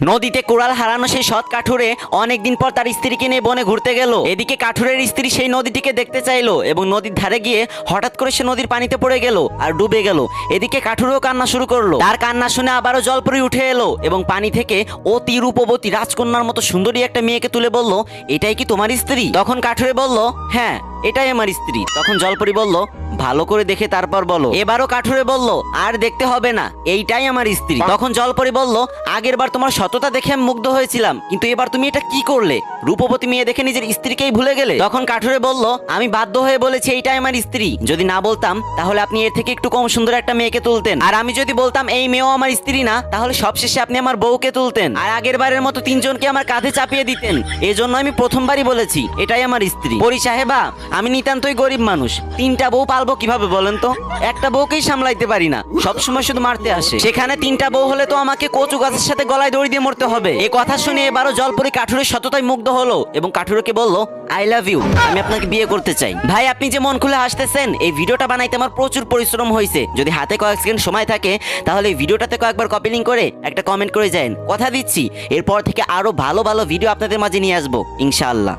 নদীতে কোড়াল হারানো সেই সৎ কাঠুরে অনেকদিন পর তার স্ত্রীকে নিয়ে বনে ঘুরতে গেল। এদিকে কাঠুরের স্ত্রী সেই নদীটিকে দেখতে চাইলো এবং নদীর ধারে গিয়ে হঠাৎ করে সে নদীর পানিতে পড়ে গেল আর ডুবে গেল। এদিকে কাঠুরেও কান্না শুরু করল। তার কান্না শুনে আবারও জলপরি উঠে এলো এবং পানি থেকে অতি রূপবতী রাজকন্যার মতো সুন্দরী একটা মেয়েকে তুলে বলল, এটাই কি তোমার স্ত্রী? তখন কাঠুরে বলল হ্যাঁ। এটাই আমার স্ত্রী। তখন জলপরি বলল ভালো করে দেখে তারপর বলো। এবারও কাঠুরে বলল আর দেখতে হবে না এইটাই আমার স্ত্রী। তখন জলপরি বলল আগের বার তোমার সততা দেখে আমি মুগ্ধ হয়েছিলাম কিন্তু এবার তুমি এটা কি করলে? রূপবতী মেয়ে দেখে নিজের স্ত্রীকেই ভুলে গেলে? তখন কাঠুরে বলল আমি বাধ্য হয়ে বলেছি এইটাই আমার স্ত্রী। যদি না বলতাম তাহলে আপনি এর থেকে একটু কম সুন্দর একটা মেয়েকে তুলতেন। আর আমি যদি বলতাম এই মেয়েও আমার স্ত্রী না তাহলে সবশেষে আপনি আমার বউকে তুলতেন। আর আগের বারের মতো তিনজনকে আমার কাঁধে চাপিয়ে দিতেন। এজন্য আমি প্রথমবারই বলেছি এটাই আমার স্ত্রী। পরি সাহেবা আমি নিতান্তই গরিব মানুষ। তিনটা বউ পালবো কীভাবে বলেন তো? একটা বউকেই সামলাইতে পারি না। সবসময় শুধু মারতে আসে। সেখানে তিনটা বউ হলে তো আমাকে কচু গাছের সাথে গলায় দড়ি দিয়ে মরতে হবে। এ কথা শুনে এবারও জলপরি কাঠুরের সততায় মুগ্ধ হলো এবং কাঠুরকে বলল আই লাভ ইউ আমি আপনাকে বিয়ে করতে চাই। ভাই, আপনি যে মন খুলে হাসতেছেন, এই ভিডিওটা বানাইতে আমার প্রচুর পরিশ্রম হয়েছে যদি হাতে কয়েক সেকেন্ড সময় থাকে, তাহলে এই ভিডিওটাতে কয়েকবার কপি লিঙ্ক করে একটা কমেন্ট করে যান কথা দিচ্ছি, এরপর থেকে আরও ভালো ভালো ভিডিও আপনাদের মাঝে নিয়ে আসব, ইনশাআল্লাহ।